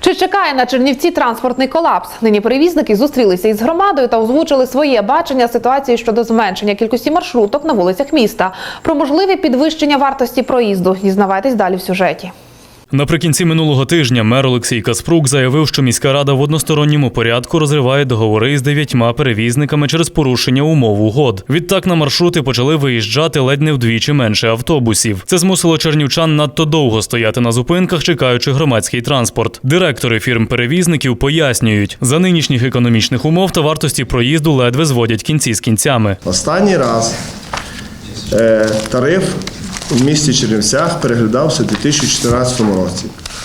Чи чекає на Чернівці транспортний колапс? Нині перевізники зустрілися із громадою та озвучили своє бачення ситуації щодо зменшення кількості маршруток на вулицях міста. Про можливе підвищення вартості проїзду дізнавайтесь далі в сюжеті. Наприкінці минулого тижня мер Олексій Каспрук заявив, що міська рада в односторонньому порядку розриває договори з дев'ятьма перевізниками через порушення умов угод. Відтак на маршрути почали виїжджати ледь не вдвічі менше автобусів. Це змусило чернівчан надто довго стояти на зупинках, чекаючи громадський транспорт. Директори фірм перевізників пояснюють, за нинішніх економічних умов та вартості проїзду ледве зводять кінці з кінцями. Останній раз е, тариф в місті Чернівцях переглядався у 2014 році.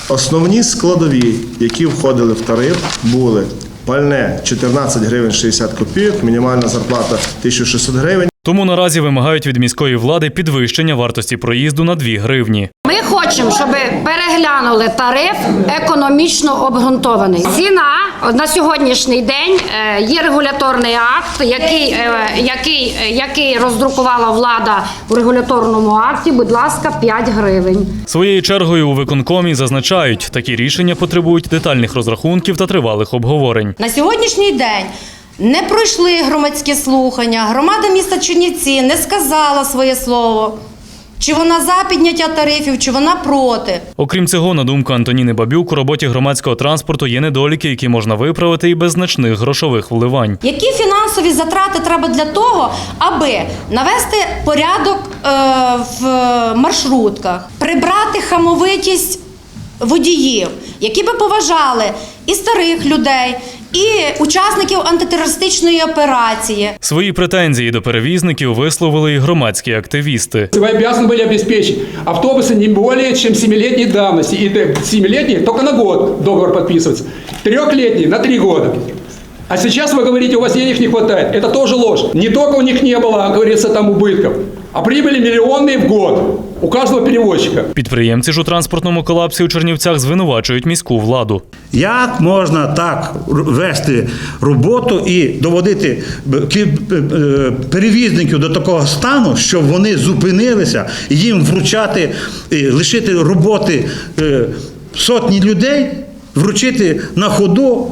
Основні складові, які входили в тариф, були пальне 14 гривень 60 копійок, мінімальна зарплата 1600 гривень. Тому наразі вимагають від міської влади підвищення вартості проїзду на 2 гривні. Ми хочемо, щоб переглянули тариф економічно обґрунтований. Ціна на сьогоднішній день е, є регуляторний акт, який, е, який, е, який роздрукувала влада у регуляторному акті. Будь ласка, 5 гривень. Своєю чергою у виконкомі зазначають, такі рішення потребують детальних розрахунків та тривалих обговорень. На сьогоднішній день не пройшли громадські слухання. Громада міста Чернівці не сказала своє слово. Чи вона за підняття тарифів, чи вона проти. Окрім цього, на думку Антоніни Бабюк, у роботі громадського транспорту є недоліки, які можна виправити і без значних грошових вливань. Які фінансові затрати треба для того, аби навести порядок е, в маршрутках, прибрати хамовитість водіїв, які би поважали і старих людей, і учасників антитерористичної операції. Свої претензії до перевізників висловили і громадські активісти. Вы обязаны были обеспечить автобусы не более чем 7-летней давности. И 7-летней только на год договор подписывается. Трехлетний на 3 года. А сейчас вы говорите, у вас денег не хватает. Это тоже ложь. Не только у них не было, как говорится, там убытков, а прибыли миллионные в год у каждого перевозчика. Підприємці ж у транспортному колапсі у Чернівцях звинувачують міську владу. Як можна так вести роботу і доводити е, перевізників до такого стану, щоб вони зупинилися, і їм вручати, і лишити роботи е, сотні людей, вручити на ходу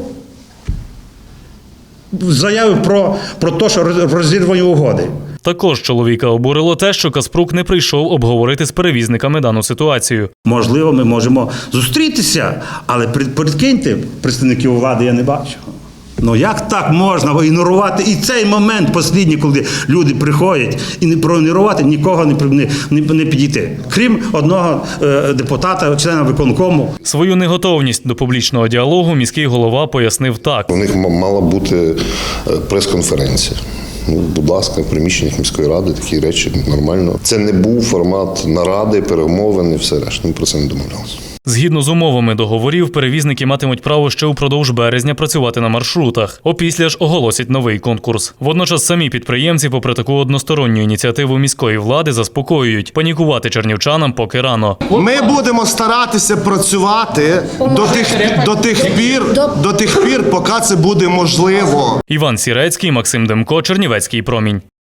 заяви про, про те, що розірвані угоди. Також чоловіка обурило те, що Каспрук не прийшов обговорити з перевізниками дану ситуацію. Можливо, ми можемо зустрітися, але прикиньте, представників влади я не бачу. Ну як так можна ігнорувати і цей момент останній, коли люди приходять і не проігнорувати, нікого не, не, не, не підійти, крім одного е, депутата, члена виконкому. Свою неготовність до публічного діалогу міський голова пояснив так. У них мала бути е, прес-конференція. Ну, будь ласка, в приміщеннях міської ради такі речі нормально. Це не був формат наради, перемовини, все решта. Ми про це не домовлялися. Згідно з умовами договорів, перевізники матимуть право ще упродовж березня працювати на маршрутах. Опісля ж оголосять новий конкурс. Водночас самі підприємці, попри таку односторонню ініціативу міської влади, заспокоюють панікувати чернівчанам поки рано. Ми будемо старатися працювати до тих, до тих пір, до тих пір, поки це буде можливо. Іван Сірецький, Максим Демко, Чернівецький промінь.